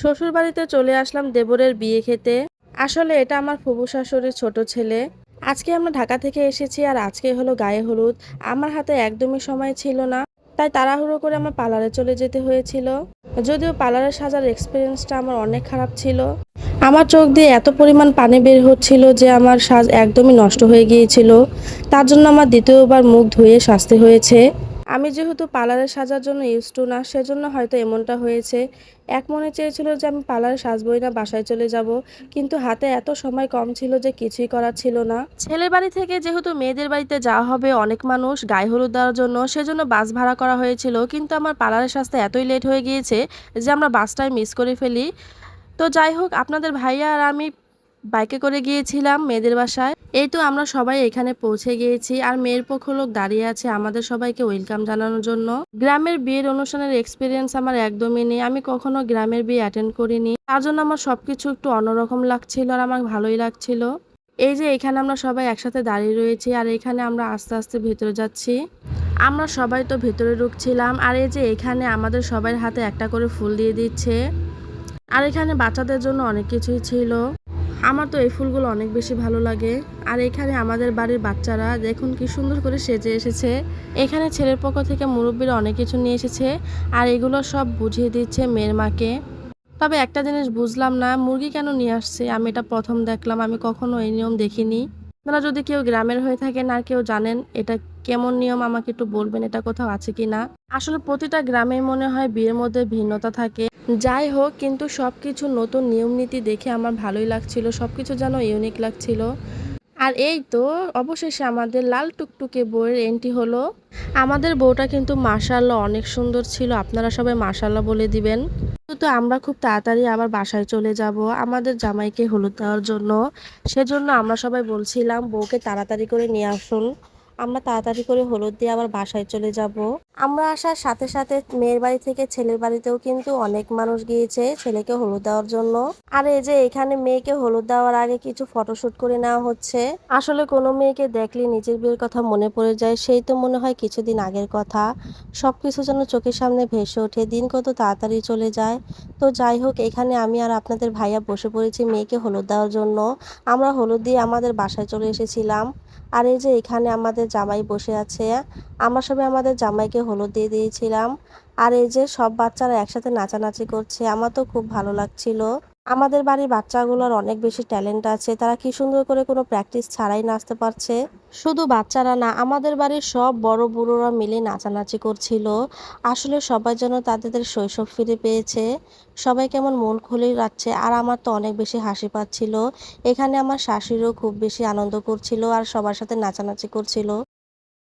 শ্বশুর বাড়িতে চলে আসলাম দেবরের বিয়ে খেতে। আসলে এটা আমার ফুবু শাশুড়ির ছোট ছেলে। আজকে আমরা ঢাকা থেকে এসেছি আর আজকে হলো গায়ে হলুদ। আমার হাতে একদমই সময় ছিল না, তাই তাড়াহুড়ো করে আমার পার্লারে চলে যেতে হয়েছিল। যদিও পার্লারে সাজার এক্সপিরিয়েন্সটা আমার অনেক খারাপ ছিল। আমার চোখ দিয়ে এত পরিমাণ পানি বের হচ্ছিল যে আমার সাজ একদমই নষ্ট হয়ে গিয়েছিল। তার জন্য আমার দ্বিতীয়বার মুখ ধুয়ে সাজতে হয়েছে। আমি যেহেতু পার্লারে সাজার জন্য ইউজ টু না, সেজন্য হয়তো এমনটা হয়েছে। এক মনে চেয়েছিল যে আমি পার্লারে সাজবই না, বাসায় চলে যাব। কিন্তু হাতে এত সময় কম ছিল যে কিছুই করার ছিল না। ছেলের বাড়ি থেকে যেহেতু মেয়েদের বাড়িতে যাওয়া হবে অনেক মানুষ গায়ে হলুদ দেওয়ার জন্য, সেজন্য বাস ভাড়া করা হয়েছিল। কিন্তু আমার পার্লারে সাজতে এতই লেট হয়ে গিয়েছে যে আমরা বাসটাই মিস করে ফেলি। তো যাই হোক, আপনাদের ভাইয়া আর আমি বাইকে করে গিয়েছিলাম মেয়েদের বাসায়। এই তো আমরা সবাই এখানে পৌঁছে গিয়েছি আর মেয়ের পক্ষ লোক দাঁড়িয়ে আছে আমাদের সবাইকে ওয়েলকাম জানানোর জন্য। গ্রামের বিয়ের অনুষ্ঠানের এক্সপিরিয়েন্স আমার একদমই নেই। আমি কখনো গ্রামের বিয়ে অ্যাটেন্ড করিনি। তার জন্য আমার সবকিছু একটু অন্যরকম লাগছিল আর আমার ভালোই লাগছিল। এই যে এখানে আমরা সবাই একসাথে দাঁড়িয়ে রয়েছি আর এখানে আমরা আস্তে আস্তে ভেতরে যাচ্ছি। আমরা সবাই তো ভেতরে ঢুকছিলাম আর এই যে এখানে আমাদের সবার হাতে একটা করে ফুল দিয়ে দিচ্ছে। আর এখানে বাচ্চাদের জন্য অনেক কিছুই ছিল। আমার তো এই ফুলগুলো অনেক বেশি ভালো লাগে। আর এখানে আমাদের বাড়ির বাচ্চারা দেখুন কি সুন্দর করে সেজে এসেছে। এখানে ছেলের পক্ষ থেকে মুরব্বীরা অনেক কিছু নিয়ে এসেছে আর এগুলো সব বুঝিয়ে দিচ্ছে মেয়ের মাকে। তবে একটা জিনিস বুঝলাম না, মুরগি কেন নিয়ে আসছে? আমি এটা প্রথম দেখলাম, আমি কখনো এই নিয়ম দেখিনি। আপনারা যদি কেউ গ্রামের হয়ে থাকেন আর কেউ জানেন এটা কেমন নিয়ম, আমাকে একটু বলবেন এটা কোথাও আছে কি না আসলে প্রতিটা গ্রামে মনে হয় বিয়ের মধ্যে ভিন্নতা থাকে। যাই হোক, কিন্তু সব কিছু নতুন নিয়ম নীতি দেখে আমার ভালোই লাগছিল সব কিছু যেন ইউনিক লাগছিল। আর এই তো, অবশেষে আমাদের লাল টুকটুকে বইয়ের এন্ট্রি হলো। আমাদের বউটা কিন্তু মার্শাল্লাহ অনেক সুন্দর ছিল, আপনারা সবাই মার্শাল্লাহ বলে দিবেন। তো আমরা খুব তাড়াতাড়ি আবার বাসায় চলে যাব, আমাদের জামাইকে হলুদ দেওয়ার জন্য। সেজন্য আমরা সবাই বলছিলাম, বউকে তাড়াতাড়ি করে নিয়ে আসুন। আমরা তাড়াতাড়ি করে হলুদ দিয়ে আবার বাসায় চলে যাব। আমরা আসার সাথে সাথে মেয়ের বাড়ি থেকে ছেলের বাড়িতেও কিন্তু অনেক মানুষ গিয়েছে ছেলেকে হলুদ দেওয়ার জন্য। আর এই যে এখানে মেয়েকে হলুদ দেওয়ার আগে কিছু ফটোশুট করে নেওয়া হচ্ছে। আসলে কোনো মেয়েকে দেখলে নিজের বিয়ের কথা মনে পড়ে যায়, সেই তো মনে হয় কিছুদিন আগের কথা। সব কিছু যেন চোখের সামনে ভেসে ওঠে, দিন কত তাড়াতাড়ি চলে যায়। তো যাই হোক, এখানে আমি আর আপনাদের ভাইয়া বসে পড়েছি মেয়েকে হলুদ দেওয়ার জন্য। আমরা হলুদ দিয়ে আমাদের বাসায় চলে এসেছিলাম। আর এই যে এখানে আমাদের জামাই বসে আছে। আমরা সবাই আমাদের জামাইকে হলুদ দিয়ে দিয়েছিলাম। আর এই যে সব বাচ্চারা একসাথে নাচানাচি করছে, আমার তো খুব ভালো লাগছিল। আমাদের বাড়ির বাচ্চাগুলোর অনেক বেশি ট্যালেন্ট আছে। তারা কি সুন্দর করে কোনো প্র্যাকটিস ছাড়াই নাচতে পারছে? শুধু বাচ্চারা না, আমাদের বাড়ির সব বড় বুড়োরা মিলে নাচানাচি করছিল। আসলে সবাই যেন তাদের শৈশব ফিরে পেয়েছে। সবাই কেমন মন খুলে যাচ্ছে আর আমার তো অনেক বেশি হাসি পাচ্ছিল। এখানে আমার শাশুড়িও খুব বেশি আনন্দ করছিল আর সবার সাথে নাচানাচি করছিল।